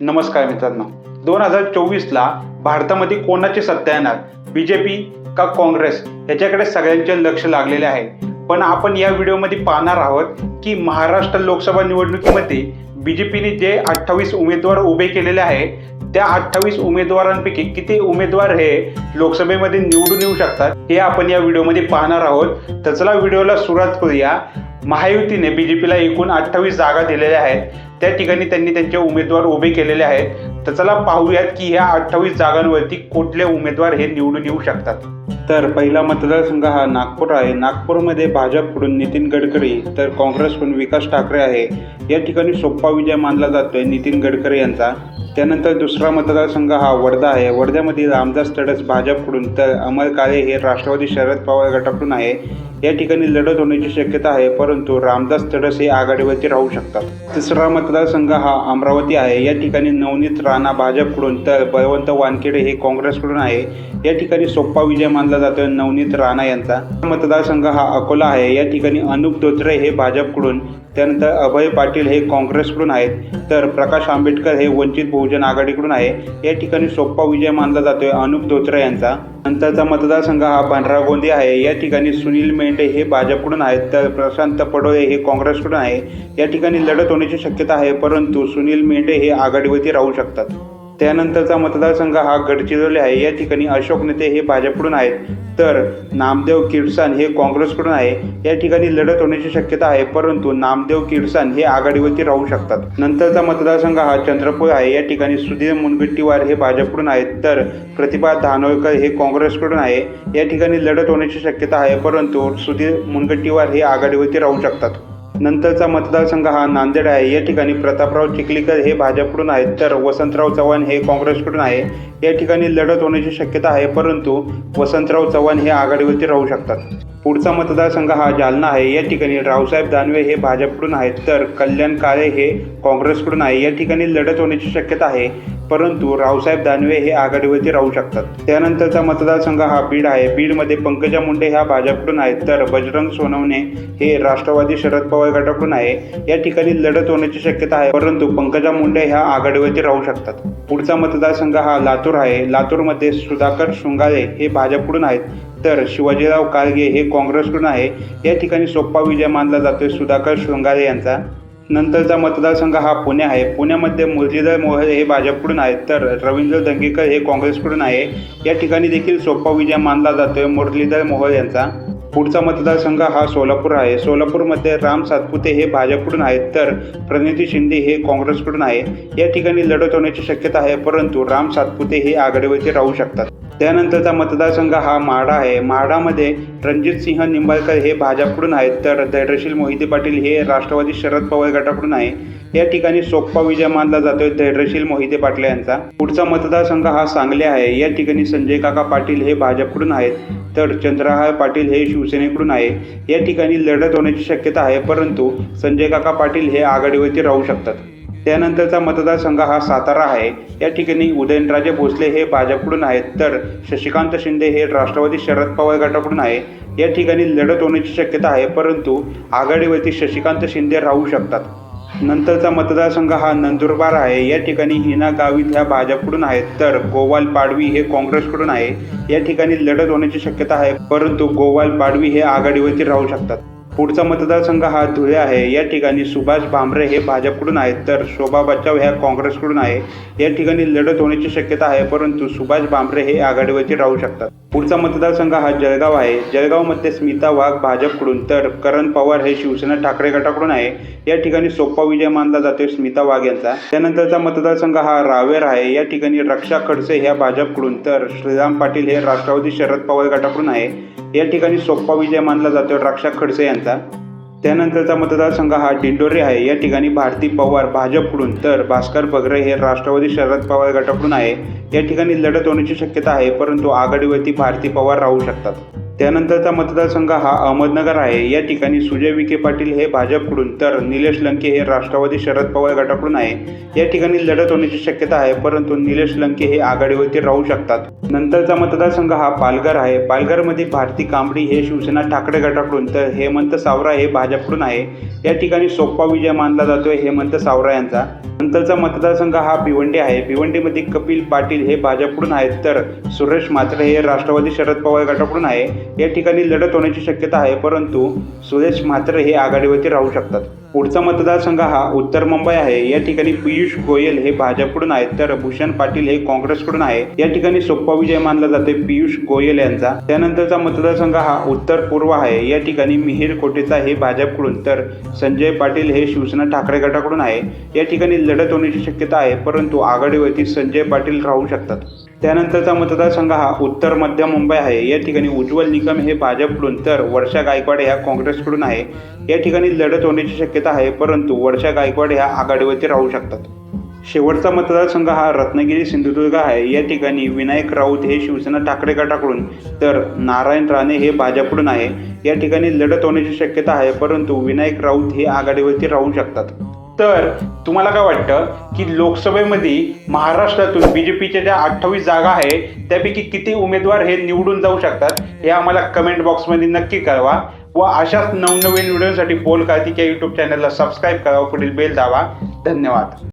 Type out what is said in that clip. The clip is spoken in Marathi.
नमस्कार मित्रांनो. दोन हजार चोवीसला भारतामध्ये कोणाची सत्ता येणार? बी जे पी का काँग्रेस? याच्याकडे सगळ्यांचे लक्ष लागलेले आहे. पण आपण या व्हिडिओमध्ये पाहणार आहोत की महाराष्ट्र लोकसभा निवडणुकीमध्ये बी जे पीने जे अठ्ठावीस उमेदवार उभे केलेले आहे त्या अठ्ठावीस उमेदवारांपैकी किती उमेदवार हे लोकसभेमध्ये निवडून येऊ शकतात हे आपण या व्हिडिओमध्ये पाहणार आहोत. तर चला व्हिडिओला सुरुवात करूया. महायुतीने बी जे पीला एकूण अठ्ठावीस जागा दिलेल्या आहेत. त्या ठिकाणी त्यांनी त्यांचे उमेदवार उभे केलेले आहेत. तर चला पाहूयात की ह्या अठ्ठावीस जागांवरती कुठले उमेदवार हे निवडून येऊ शकतात. तर पहिला मतदारसंघ हा नागपूर आहे. नागपूरमध्ये भाजपकडून नितीन गडकरी तर काँग्रेसकडून विकास ठाकरे आहे. या ठिकाणी सोप्पा विजय मानला जातोय नितीन गडकरी यांचा. त्यानंतर दुसरा मतदारसंघ हा वर्धा आहे. वर्ध्यामध्ये रामदास तडस भाजपकडून तर अमर काळे हे राष्ट्रवादी शरद पवार गटाकडून आहे. या ठिकाणी लढत होण्याची शक्यता आहे परंतु रामदास तडस हे आघाडीवरती राहू शकतात. तिसरा मतदारसंघ हा अमरावती आहे. या ठिकाणी नवनीत राणा भाजपकडून तर बळवंत वानखेडे हे काँग्रेसकडून आहे. या ठिकाणी सोप्पा विजय मानला जातोय नवनीत राणा यांचा. मतदारसंघ हा अकोला आहे. या ठिकाणी अनुप धोत्रे हे भाजपकडून त्यानंतर अभय पाटील हे काँग्रेसकडून आहेत. तर प्रकाश आंबेडकर हे वंचित बहुजन आघाडीकडून आहे. या ठिकाणी सोप्पा विजय मानला जातोय अनुप धोत्रे यांचा. नंतरचा मतदारसंघ हा भांडरा गोंदी आहे. या ठिकाणी सुनील मेंढे हे भाजपकडून आहेत. तर प्रशांत पडोळे हे काँग्रेसकडून आहे. या ठिकाणी लढत होण्याची शक्यता आहे परंतु सुनील मेंढे हे आघाडीवरती राहू शकतात. त्यानंतरचा मतदारसंघ हा गडचिरोली आहे. या ठिकाणी अशोक नेते हे भाजपकडून आहेत. तर नामदेव किडसान हे काँग्रेसकडून आहे. या ठिकाणी लढत होण्याची शक्यता आहे परंतु नामदेव किडसान हे आघाडीवरती राहू शकतात. नंतरचा मतदारसंघ हा चंद्रपूर आहे. या ठिकाणी सुधीर मुनगट्टीवार हे भाजपकडून आहेत. तर प्रतिभा धानोळकर हे काँग्रेसकडून आहे. या ठिकाणी लढत होण्याची शक्यता आहे परंतु सुधीर मुनगट्टीवार हे आघाडीवरती राहू शकतात. नंतरचा मतदारसंघ हा नांदेड आहे. या ठिकाणी प्रतापराव चिखलीकर हे भाजपकडून आहेत तर वसंतराव चव्हाण हे काँग्रेसकडून आहे. या ठिकाणी लढत होण्याची शक्यता आहे परंतु वसंतराव चव्हाण हे आघाडीवरती राहू शकतात. पुढचा मतदारसंघ हा जालना आहे. या ठिकाणी रावसाहेब दानवे हे भाजपकडून आहेत तर कल्याण काळे हे काँग्रेसकडून आहे. या ठिकाणी लढत होण्याची शक्यता आहे. परंतु रावसाहेब दानवे हे आघाडीवरती राहू शकतात. त्यानंतरचा मतदारसंघ हा बीड आहे. बीडमध्ये पंकजा मुंडे ह्या भाजपकडून आहेत. तर बजरंग सोनवणे हे राष्ट्रवादी शरद पवार गटाकडून आहे. या ठिकाणी लढत होण्याची शक्यता आहे. परंतु पंकजा मुंडे ह्या आघाडीवरती राहू शकतात. पुढचा मतदारसंघ हा लातूर आहे. लातूरमध्ये सुधाकर शृंगारे हे भाजपकडून आहेत. तर शिवाजीराव कारगे हे काँग्रेसकडून आहे. या ठिकाणी सोप्पा विजय मानला जातोय सुधाकर शृंगारे यांचा. नंतरचा मतदारसंघ हा पुणे आहे. पुण्यामध्ये मुरलीधर मोहोळ हे भाजपकडून आहेत तर रवींद्र दंगेकर हे काँग्रेसकडून आहे. या ठिकाणी देखील सोपा विजय मानला जातोय मुरलीधर मोहोळ यांचा. पुढचा मतदारसंघ हा सोलापूर आहे. सोलापूरमध्ये राम सातपुते हे भाजपकडून आहेत तर प्रणिती शिंदे हे काँग्रेसकडून आहे. या ठिकाणी लढत होण्याची शक्यता आहे परंतु राम सातपुते हे आघाडीवरती राहू शकतात. त्यानंतरचा मतदारसंघ हा माढा आहे. माढामध्ये रणजित सिंह निंबाळकर हे भाजपकडून आहेत. तर धैर्यशील मोहिते पाटील हे राष्ट्रवादी शरद पवार गटाकडून आहे. या ठिकाणी सोप्पा विजय मानला जातोय धैर्यशील मोहिते पाटील यांचा. पुढचा मतदारसंघ हा सांगली आहे. या ठिकाणी संजय काका पाटील हे भाजपकडून आहेत. तर चंद्रहार पाटील हे शिवसेनेकडून आहे. या ठिकाणी लढत होण्याची शक्यता आहे परंतु संजय काका पाटील हे आघाडीवरती राहू शकतात. त्यानंतरचा मतदारसंघ हा सातारा आहे. या ठिकाणी उदयनराजे भोसले हे भाजपकडून आहेत. तर शशिकांत शिंदे हे राष्ट्रवादी शरद पवार गटाकडून आहे. या ठिकाणी लढत होण्याची शक्यता आहे परंतु आघाडीवरती शशिकांत शिंदे राहू शकतात. नंतरचा मतदारसंघ हा नंदुरबार आहे. या ठिकाणी हिना गावित ह्या भाजपकडून आहेत. तर गोवाल पाडवी हे काँग्रेसकडून आहे. या ठिकाणी लढत होण्याची शक्यता आहे परंतु गोवाल पाडवी हे आघाडीवरती राहू शकतात. पुढचा मतदारसंघ हा धुळे आहे. या ठिकाणी सुभाष भामरे हे भाजपकडून आहेत तर शोभा बच्चाव ह्या काँग्रेसकडून आहे. या ठिकाणी लढत होण्याची शक्यता आहे परंतु सुभाष भामरे हे आघाडीवरती राहू शकतात. पुढचा मतदारसंघ हा जळगाव आहे. जळगावमध्ये स्मिता वाघ भाजपकडून तर करण पवार हे शिवसेना ठाकरे गटाकडून आहे. या ठिकाणी सोपा विजय मानला जातोय स्मिता वाघ यांचा. त्यानंतरचा मतदारसंघ हा रावेर आहे. या ठिकाणी रक्षा खडसे ह्या भाजपकडून तर श्रीराम पाटील हे राष्ट्रवादी शरद पवार गटाकडून आहे. या ठिकाणी सोप्पा विजय मानला जातो राक्षा खडसे यांचा. त्यानंतरचा मतदारसंघ हा डिंडोरे आहे. या ठिकाणी भारती पवार भाजपकडून तर भास्कर बगरे हे राष्ट्रवादी शरद पवार गटाकडून आहे. या ठिकाणी लढत होण्याची शक्यता आहे परंतु आघाडीवरती भारती पवार राहू शकतात. त्यानंतरचा मतदारसंघ हा अहमदनगर आहे. या ठिकाणी सुजय विखे पाटील हे भाजपकडून तर निलेश लंके हे राष्ट्रवादी शरद पवार गटाकडून आहे. या ठिकाणी लढत होण्याची शक्यता आहे परंतु निलेश लंके हे आघाडीवरती राहू शकतात. नंतरचा मतदारसंघ हा पालघर आहे. पालघरमध्ये भारती कांबडी हे शिवसेना ठाकरे गटाकडून तर हेमंत सावरा हे भाजपकडून आहे. या ठिकाणी सोप्पा विजय मानला जातोय हेमंत सावरा यांचा. नंतरचा मतदारसंघ हा भिवंडी आहे. भिवंडीमध्ये कपिल पाटील हे भाजपकडून आहेत तर सुरेश म्हात्रे हे राष्ट्रवादी शरद पवार गटाकडून आहे. या ठिकाणी लढत होण्याची शक्यता आहे परंतु सुरेश म्हात्रे हे आघाडीवरती राहू शकतात. पुढचा मतदारसंघ हा उत्तर मुंबई आहे. या ठिकाणी पियुष गोयल हे भाजपकडून आहेत तर भूषण पाटील हे काँग्रेसकडून आहे. या ठिकाणी सोप्पा विजय मानला जाते पियुष गोयल यांचा. त्यानंतरचा मतदारसंघ हा उत्तर पूर्व आहे. या ठिकाणी मिहीर कोटेचा हे भाजपकडून तर संजय पाटील हे शिवसेना ठाकरे गटाकडून आहे. या ठिकाणी लढत होण्याची शक्यता आहे परंतु आघाडीवरती संजय पाटील राहू शकतात. त्यानंतरचा मतदारसंघ हा उत्तर मध्य मुंबई आहे. या ठिकाणी उज्ज्वल निकम हे भाजपकडून तर वर्षा गायकवाड ह्या काँग्रेसकडून आहे. या ठिकाणी लढत होण्याची शक्यता आहे परंतु वर्षा गायकवाड ह्या आघाडीवरती राहू शकतात. शेवटचा मतदारसंघ हा रत्नागिरी सिंधुदुर्ग आहे. या ठिकाणी विनायक राऊत हे शिवसेना ठाकरे गटाकडून तर नारायण राणे हे भाजपकडून आहे. या ठिकाणी लढत होण्याची शक्यता आहे परंतु विनायक राऊत हे आघाडीवरती राहू शकतात. तर तुम्हाला काय वाटतं की लोकसभेमध्ये महाराष्ट्रातून बी जे पीच्या ज्या अठ्ठावीस जागा आहे त्यापैकी किती उमेदवार हे निवडून जाऊ शकतात हे आम्हाला कमेंट बॉक्समध्ये नक्की कळवा. व अशाच नवनवीन व्हिडिओसाठी बोल कार्तिक या यूट्यूब चॅनलला सबस्क्राईब करा पुढील बेल दावा धन्यवाद.